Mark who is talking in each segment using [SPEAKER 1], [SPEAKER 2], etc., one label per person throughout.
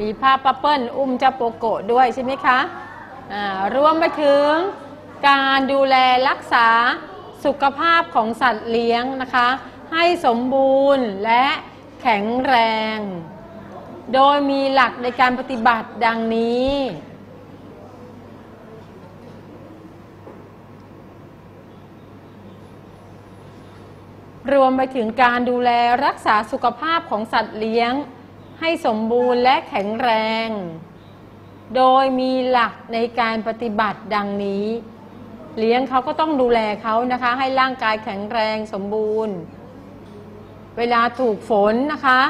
[SPEAKER 1] มีภาพปัปเปิลอุ้มเจ้าโปโกะด้วยใช่ไหมคะรวมไปถึงการดูแลรักษาสุขภาพของสัตว์เลี้ยงนะคะ ให้สมบูรณ์และแข็งแรง โดยมีหลักในการปฏิบัติดังนี้รวมไปถึงการดูแลรักษาสุขภาพของสัตว์เลี้ยง ให้สมบูรณ์และแข็งแรง โดยมีหลักในการปฏิบัติดังนี้ เลี้ยงเขาก็ต้องดูแลเขานะคะ ให้ร่างกายแข็งแรงสมบูรณ์ เวลาถูกฝนนะคะ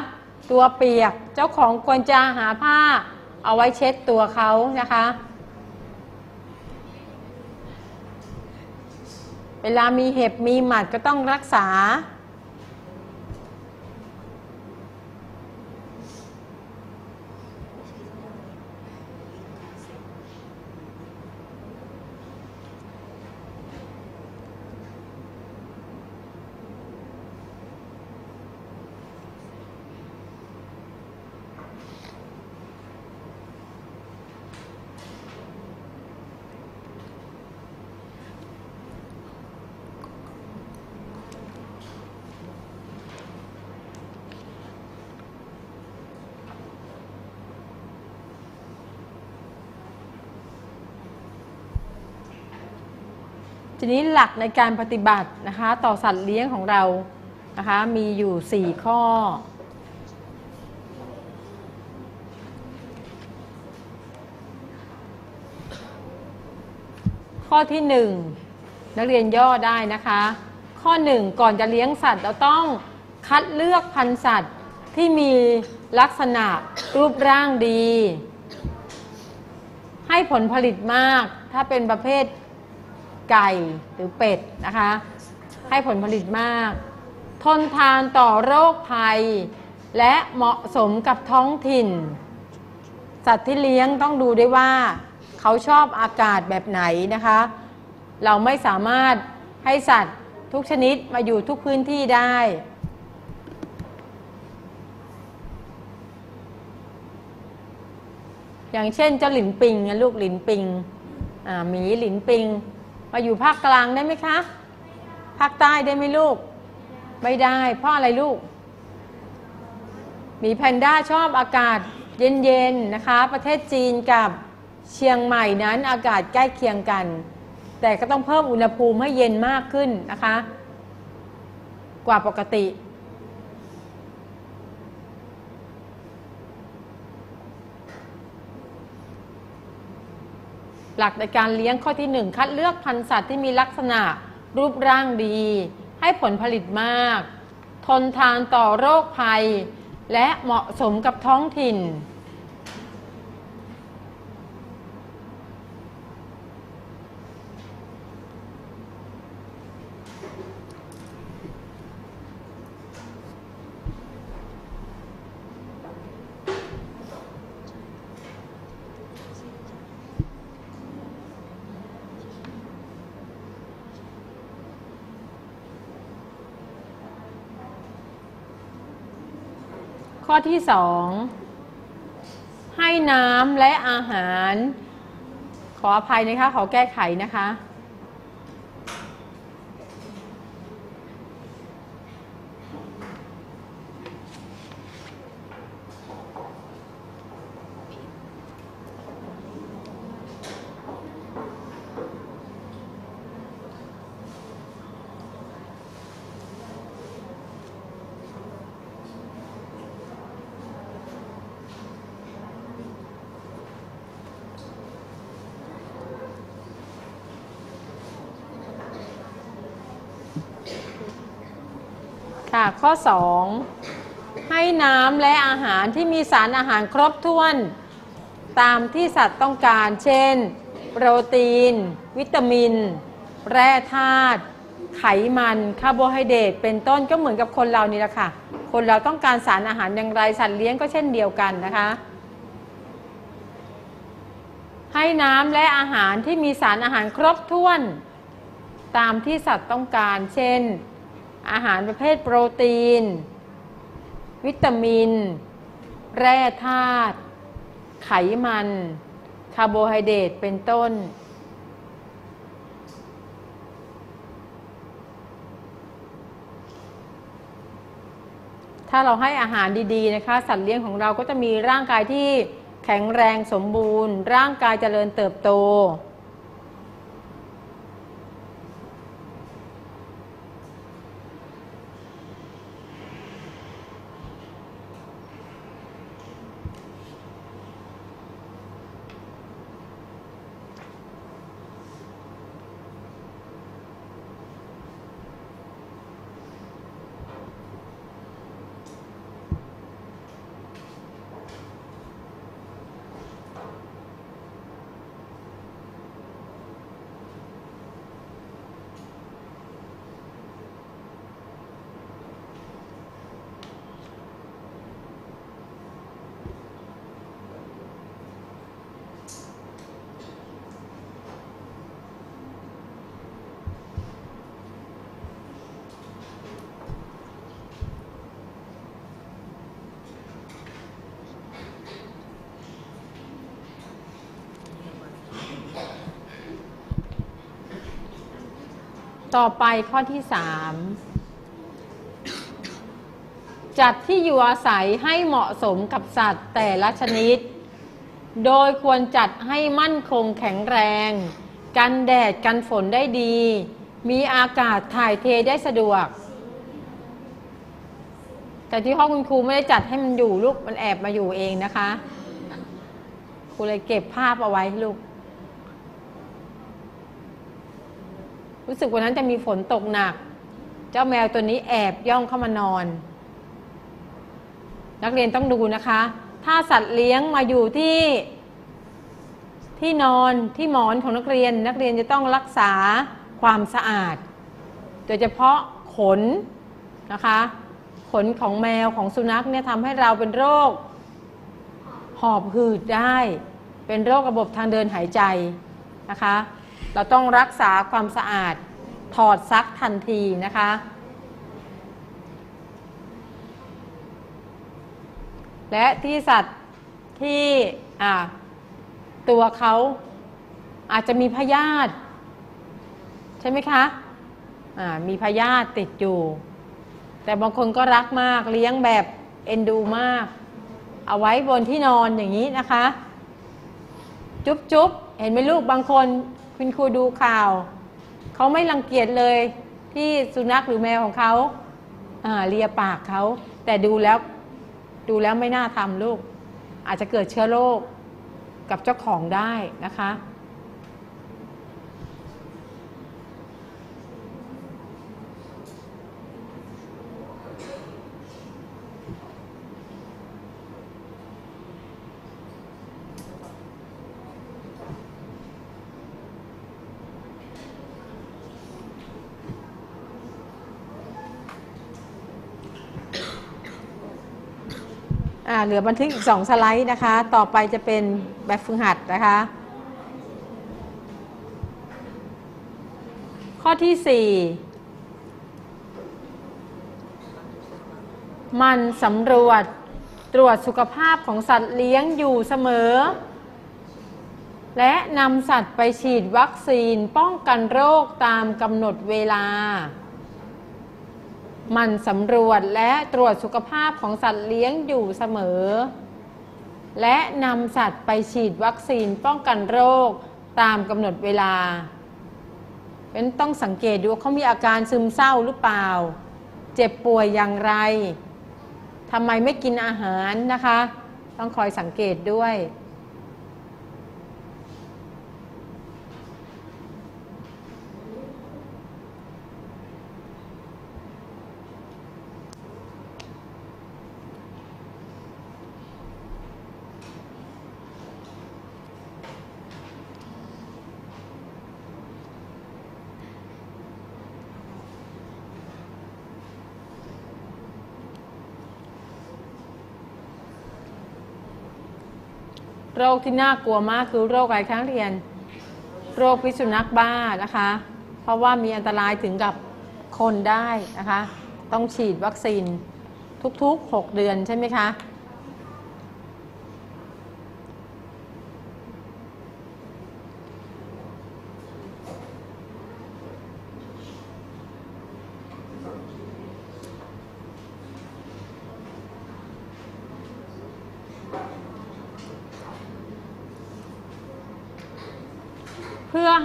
[SPEAKER 1] ตัวเปียกเจ้าของควรจะหาผ้า เอาไว้เช็ดตัวเขานะคะเวลามีเห็บมีหมัดก็ต้องรักษา ทีนี้หลักในการปฏิบัตินะคะต่อสัตว์เลี้ยงของเรานะคะมีอยู่ 4 ข้อ ข้อที่ 1 นักเรียนย่อได้นะคะ ข้อ 1 ก่อนจะเลี้ยงสัตว์เราต้องคัดเลือกพันธุ์สัตว์ที่มีลักษณะรูปร่างดี ให้ผลผลิตมากถ้าเป็นประเภท ไก่หรือเป็ดนะคะ ให้ผลผลิตมาก ทนทานต่อโรคภัย และเหมาะสมกับท้องถิ่น สัตว์ที่เลี้ยงต้องดูด้วยว่า เขาชอบอากาศแบบไหนนะคะ เราไม่สามารถให้สัตว์ทุกชนิดมาอยู่ทุกพื้นที่ได้อย่างเช่นเจ้าหลินปิงนะลูกหลินปิงหมีหลินปิง มาอยู่ภาคกลางได้ไหมคะ ภาคใต้ได้ไหมลูก ไม่ได้ เพราะอะไรลูก มีแพนด้าชอบอากาศเย็นๆนะคะ ประเทศจีนกับเชียงใหม่นั้นอากาศใกล้เคียงกัน แต่ก็ต้องเพิ่มอุณหภูมิให้เย็นมากขึ้นนะคะ กว่าปกติ หลักในการเลี้ยงข้อที่ 1 คัดเลือกพันธุ์สัตว์ที่มีลักษณะรูปร่างดี ให้ผลผลิตมาก ทนทานต่อโรคภัย และเหมาะสมกับท้องถิ่น ข้อที่สองให้น้ำและอาหาร ขออภัยนะคะ ขอแก้ไขนะคะ ข้อ 2 ให้น้ำและอาหารที่มีสารอาหารครบถ้วน ตามที่สัตว์ต้องการ เช่น โปรตีน วิตามิน แร่ธาตุไขมันคาร์โบไฮเดรตเป็นต้นก็เหมือนกับคนเรานี่แหละค่ะ คนเราต้องการสารอาหารอย่างไรสัตว์เลี้ยงก็เช่นเดียวกันนะคะ ให้น้ำและอาหารที่มีสารอาหารครบถ้วน ตามที่สัตว์ต้องการ เช่น อาหารประเภทโปรตีน วิตามิน แร่ธาตุ ไขมัน คาร์โบไฮเดรตเป็นต้น ถ้าเราให้อาหารดีๆนะคะ สัตว์เลี้ยงของเราก็จะมีร่างกายที่แข็งแรงสมบูรณ์ ร่างกายเจริญเติบโต ต่อไปข้อที่3จัดที่อยู่อาศัยให้เหมาะสมกับสัตว์แต่ละชนิด โดยควรจัดให้มั่นคงแข็งแรง กันแดดกันฝนได้ดี มีอากาศถ่ายเทได้สะดวก แต่ที่ห้องคุณครูไม่ได้จัดให้มันอยู่ลูกมันแอบมาอยู่เองนะคะ ครูเลยเก็บภาพเอาไว้ลูก รู้สึกวันนั้นจะมีฝนตกหนัก เจ้าแมวตัวนี้แอบย่องเข้ามานอน นักเรียนต้องดูนะคะ ถ้าสัตว์เลี้ยงมาอยู่ที่ที่นอนที่หมอนของนักเรียน นักเรียนจะต้องรักษาความสะอาด โดยเฉพาะขนนะคะ ขนของแมวของสุนัขเนี่ยทำให้เราเป็นโรค หอบหืดได้ เป็นโรคระบบทางเดินหายใจนะคะ เราต้องรักษาความสะอาดถอดซักทันทีนะคะ และที่สัตว์ที่ตัวเขาอาจจะมีพยาธิใช่ไหมคะะมีพยาธิติดอยู่ แต่บางคนก็รักมากเลี้ยงแบบเอ็นดูมาก เอาไว้บนที่นอนอย่างนี้นะคะ จุ๊บจุ๊บเห็นไหมลูกบางคน คุณครูดูข่าว เขาไม่รังเกียจเลยที่สุนัขหรือแมวของเขาเลียปากเขา แต่ดูแล้วดูแล้วไม่น่าทำลูก อาจจะเกิดเชื้อโรคกับเจ้าของได้นะคะ เหลือบันทึกอีกสองสไลด์นะคะ ต่อไปจะเป็นแบบฝึกหัดนะคะ ข้อที่ 4 มันสำรวจตรวจสุขภาพของสัตว์เลี้ยงอยู่เสมอ และนำสัตว์ไปฉีดวัคซีนป้องกันโรคตามกำหนดเวลา มันสำรวจและตรวจสุขภาพของสัตว์เลี้ยงอยู่เสมอ และนำสัตว์ไปฉีดวัคซีนป้องกันโรคตามกำหนดเวลา เป็นต้องสังเกตดูว่าเขามีอาการซึมเศร้าหรือเปล่า เจ็บป่วยอย่างไรทำไมไม่กินอาหารนะคะ ต้องคอยสังเกตด้วย โรคที่น่ากลัวมากคือโรคอะไรครั้งเรียน โรคพิษสุนัขบ้านะคะ เพราะว่ามีอันตรายถึงกับคนได้นะคะ ต้องฉีดวัคซีนทุกๆ 6 เดือนใช่ไหมคะ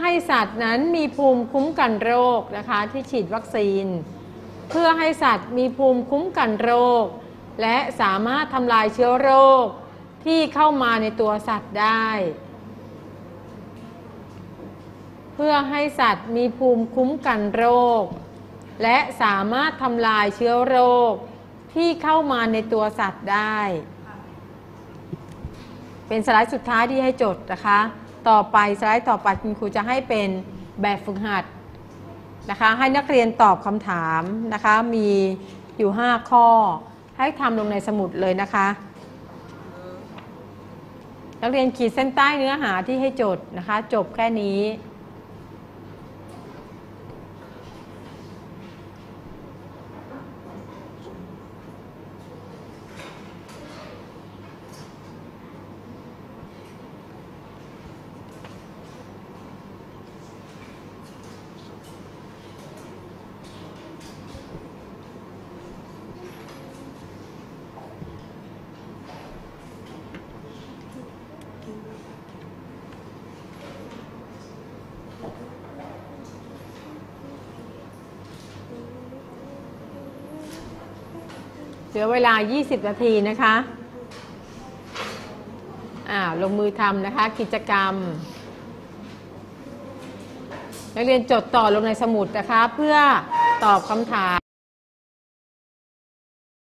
[SPEAKER 1] ให้สัตว์นั้นมีภูมิคุ้มกันโรคนะคะที่ฉีดวัคซีน เพื่อให้สัตว์มีภูมิคุ้มกันโรค และสามารถทำลายเชื้อโรคที่เข้ามาในตัวสัตว์ได้ เพื่อให้สัตว์มีภูมิคุ้มกันโรค และสามารถทำลายเชื้อโรคที่เข้ามาในตัวสัตว์ได้ เป็นสไลด์สุดท้ายที่ให้จดนะคะ ต่อไปสไลด์ต่อไปคุณครูจะให้เป็นแบบฝึกหัดนะคะ ให้นักเรียนตอบคำถามนะคะ มีอยู่ 5 ข้อ ให้ทำลงในสมุดเลยนะคะ นักเรียนขีดเส้นใต้เนื้อหาที่ให้จดนะคะ จบแค่นี้ เหลือเวลา 20 นาทีนะคะอ่าลงมือทำนะคะกิจกรรม นักเรียนจดต่อลงในสมุดนะคะ เพื่อตอบคำถาม